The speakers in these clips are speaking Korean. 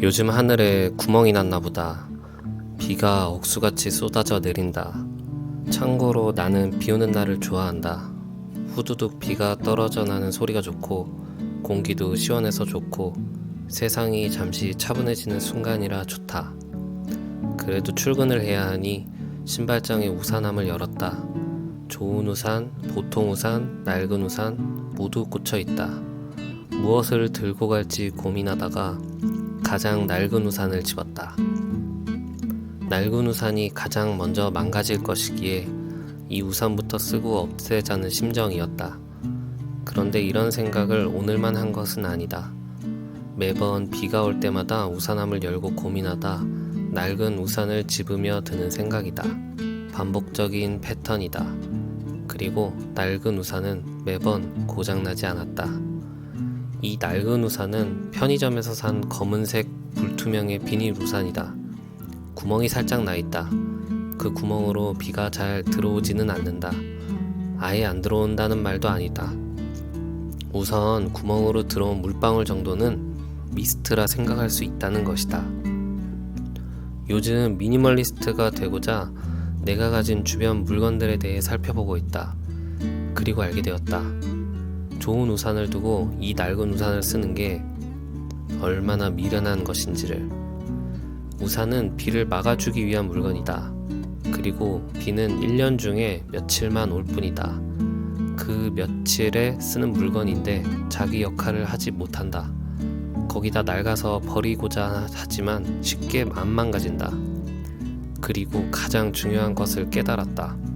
요즘 하늘에 구멍이 났나 보다. 비가 억수같이 쏟아져 내린다. 참고로 나는 비 오는 날을 좋아한다. 후두둑 비가 떨어져 나는 소리가 좋고, 공기도 시원해서 좋고, 세상이 잠시 차분해지는 순간이라 좋다. 그래도 출근을 해야 하니 신발장에 우산함을 열었다. 좋은 우산, 보통 우산, 낡은 우산 모두 꽂혀 있다. 무엇을 들고 갈지 고민하다가 가장 낡은 우산을 집었다. 낡은 우산이 가장 먼저 망가질 것이기에 이 우산부터 쓰고 없애자는 심정이었다. 그런데 이런 생각을 오늘만 한 것은 아니다. 매번 비가 올 때마다 우산함을 열고 고민하다 낡은 우산을 집으며 드는 생각이다. 반복적인 패턴이다. 그리고 낡은 우산은 매번 고장나지 않았다. 이 낡은 우산은 편의점에서 산 검은색 불투명의 비닐 우산이다. 구멍이 살짝 나 있다. 그 구멍으로 비가 잘 들어오지는 않는다. 아예 안 들어온다는 말도 아니다. 우선 구멍으로 들어온 물방울 정도는 미스트라 생각할 수 있다는 것이다. 요즘 미니멀리스트가 되고자 내가 가진 주변 물건들에 대해 살펴보고 있다. 그리고 알게 되었다. 좋은 우산을 두고 이 낡은 우산을 쓰는 게 얼마나 미련한 것인지를. 우산은 비를 막아주기 위한 물건이다. 그리고 비는 1년 중에 며칠만 올 뿐이다. 그 며칠에 쓰는 물건인데 자기 역할을 하지 못한다. 거기다 낡아서 버리고자 하지만 쉽게 안 망가진다. 그리고 가장 중요한 것을 깨달았다.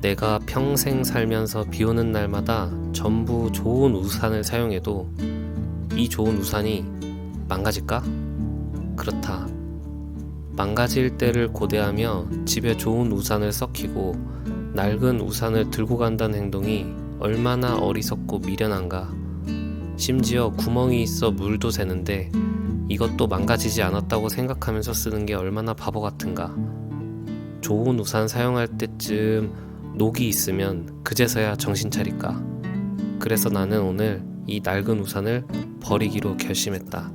내가 평생 살면서 비 오는 날마다 전부 좋은 우산을 사용해도 이 좋은 우산이 망가질까? 그렇다. 망가질 때를 고대하며 집에 좋은 우산을 썩히고 낡은 우산을 들고 간다는 행동이 얼마나 어리석고 미련한가. 심지어 구멍이 있어 물도 새는데 이것도 망가지지 않았다고 생각하면서 쓰는 게 얼마나 바보 같은가. 좋은 우산 사용할 때쯤 녹이 있으면 그제서야 정신 차릴까. 그래서 나는 오늘 이 낡은 우산을 버리기로 결심했다.